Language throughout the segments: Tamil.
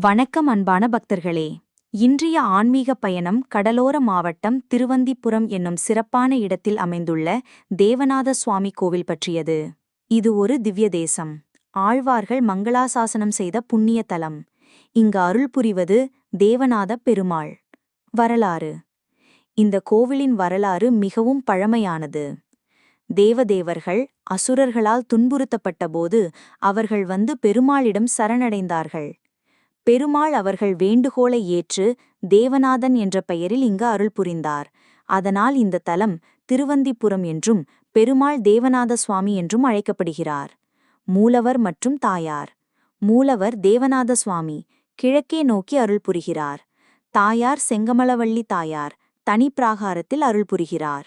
வணக்கம் அன்பான பக்தர்களே. இன்றைய ஆன்மீக பயணம் கடலோர மாவட்டம் திருவந்திபுரம் என்னும் சிறப்பான இடத்தில் அமைந்துள்ள தேவநாத சுவாமி கோவில் பற்றியது. இது ஒரு திவ்ய தேசம். ஆழ்வார்கள் மங்களாசாசனம் செய்த புண்ணிய தலம். இங்கு அருள் புரிவது தேவநாத பெருமாள். வரலாறு. இந்த கோவிலின் வரலாறு மிகவும் பழமையானது. தேவதேவர்கள் அசுரர்களால் துன்புறுத்தப்பட்டபோது அவர்கள் வந்து பெருமாளிடம் சரணடைந்தார்கள். பெருமாள் அவர்கள் வேண்டுகோளை ஏற்று தேவநாதன் என்ற பெயரில் இங்கு அருள் புரிந்தார். அதனால் இந்த தலம் திருவந்திபுரம் என்றும் பெருமாள் தேவநாத சுவாமி என்றும் அழைக்கப்படுகிறார். மூலவர் மற்றும் தாயார். மூலவர் தேவநாத சுவாமி கிழக்கே நோக்கி அருள் புரிகிறார். தாயார் செங்கமலவள்ளி தாயார் தனி பிராகாரத்தில் அருள் புரிகிறார்.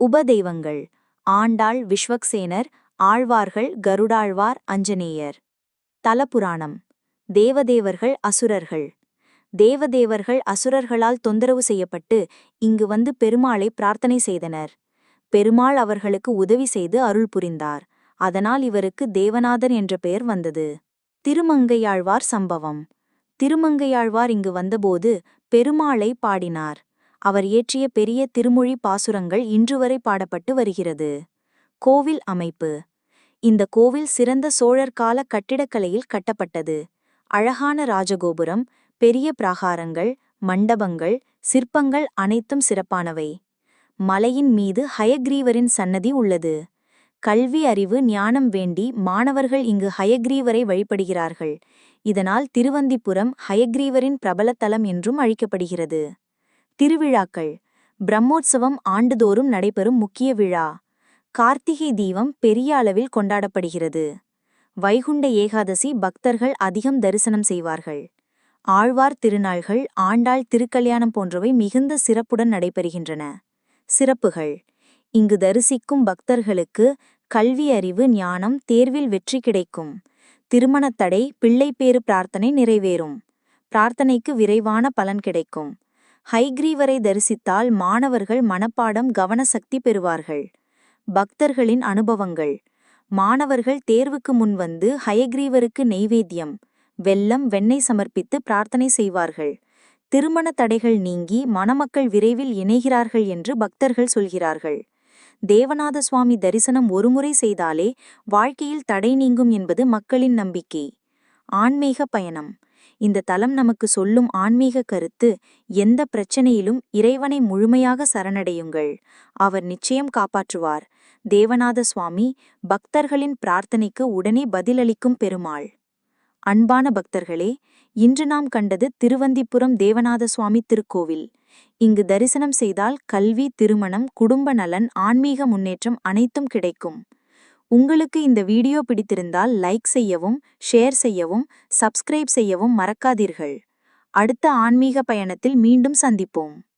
உபதெய்வங்கள். ஆண்டாள் விஸ்வக்சேனர் ஆழ்வார்கள் கருடாழ்வார் அஞ்சனேயர் தலபுராணம். தேவதேவர்கள் அசுரர்கள். தேவதேவர்கள் அசுரர்களால் தொந்தரவு செய்யப்பட்டு இங்கு வந்து பெருமாளை பிரார்த்தனை செய்தனர். பெருமாள் அவர்களுக்கு உதவி செய்து அருள் புரிந்தார். அதனால் இவருக்கு தேவநாதன் என்ற பெயர் வந்தது. திருமங்கையாழ்வார் சம்பவம். திருமங்கையாழ்வார் இங்கு வந்தபோது பெருமாளை பாடினார். அவர் இயற்றிய பெரிய திருமொழி பாசுரங்கள் இன்றுவரை பாடப்பட்டு வருகிறது. கோவில் அமைப்பு. இந்த கோவில் சிறந்த சோழர் கால கட்டிடக்கலையில் கட்டப்பட்டது. அழகான ராஜகோபுரம் பெரிய பிராகாரங்கள் மண்டபங்கள் சிற்பங்கள் அனைத்தும் சிறப்பானவை. மலையின் மீது ஹயக்ரீவரின் சன்னதி உள்ளது. கல்வி அறிவு ஞானம் வேண்டி மாணவர்கள் இங்கு ஹயக்ரீவரை வழிபடுகிறார்கள். இதனால் திருவந்திபுரம் ஹயக்ரீவரின் பிரபலத்தலம் என்றும் அழைக்கப்படுகிறது. திருவிழாக்கள். பிரம்மோற்சவம் ஆண்டுதோறும் நடைபெறும் முக்கிய விழா. கார்த்திகை தீபம் பெரிய அளவில் கொண்டாடப்படுகிறது. வைகுண்ட ஏகாதசி பக்தர்கள் அதிகம் தரிசனம் செய்வார்கள். ஆழ்வார் திருநாள்கள் ஆண்டாள் திருக்கல்யாணம் போன்றவை மிகுந்த சிறப்புடன் நடைபெறுகின்றன. சிறப்புகள். இங்கு தரிசிக்கும் பக்தர்களுக்கு கல்வி அறிவு ஞானம் தேர்வில் வெற்றி கிடைக்கும். திருமணத்தடை பிள்ளைப்பேறு பிரார்த்தனை நிறைவேறும். பிரார்த்தனைக்கு விரைவான பலன் கிடைக்கும். ஹைக்ரீவரை தரிசித்தால் மாணவர்கள் மனப்பாடம் கவனசக்தி பெறுவார்கள். பக்தர்களின் அனுபவங்கள். மாணவர்கள் தேர்வுக்கு முன் வந்து ஹயக்ரீவருக்கு நெய்வேத்தியம் வெல்லம் வெண்ணெய் சமர்ப்பித்து பிரார்த்தனை செய்வார்கள். திருமண தடைகள் நீங்கி மணமக்கள் விரைவில் இணைகிறார்கள் என்று பக்தர்கள் சொல்கிறார்கள். தேவநாத சுவாமி தரிசனம் ஒருமுறை செய்தாலே வாழ்க்கையில் தடை நீங்கும் என்பது மக்களின் நம்பிக்கை. ஆன்மீக பயணம். இந்த தலம் நமக்கு சொல்லும் ஆன்மீக கருத்து எந்த பிரச்சனையிலும் இறைவனை முழுமையாக சரணடையுங்கள். அவர் நிச்சயம் காப்பாற்றுவார். தேவநாத சுவாமி பக்தர்களின் பிரார்த்தனைக்கு உடனே பதிலளிக்கும் பெருமாள். அன்பான பக்தர்களே இன்று நாம் கண்டது திருவந்திபுரம் தேவநாத சுவாமி திருக்கோவில். இங்கு தரிசனம் செய்தால் கல்வி திருமணம் குடும்ப நலன் ஆன்மீக முன்னேற்றம் அனைத்தும் கிடைக்கும். உங்களுக்கு இந்த வீடியோ பிடித்திருந்தால் லைக் செய்யவும் ஷேர் செய்யவும் சப்ஸ்கிரைப் செய்யவும் மறக்காதீர்கள். அடுத்த ஆன்மீக பயணத்தில் மீண்டும் சந்திப்போம்.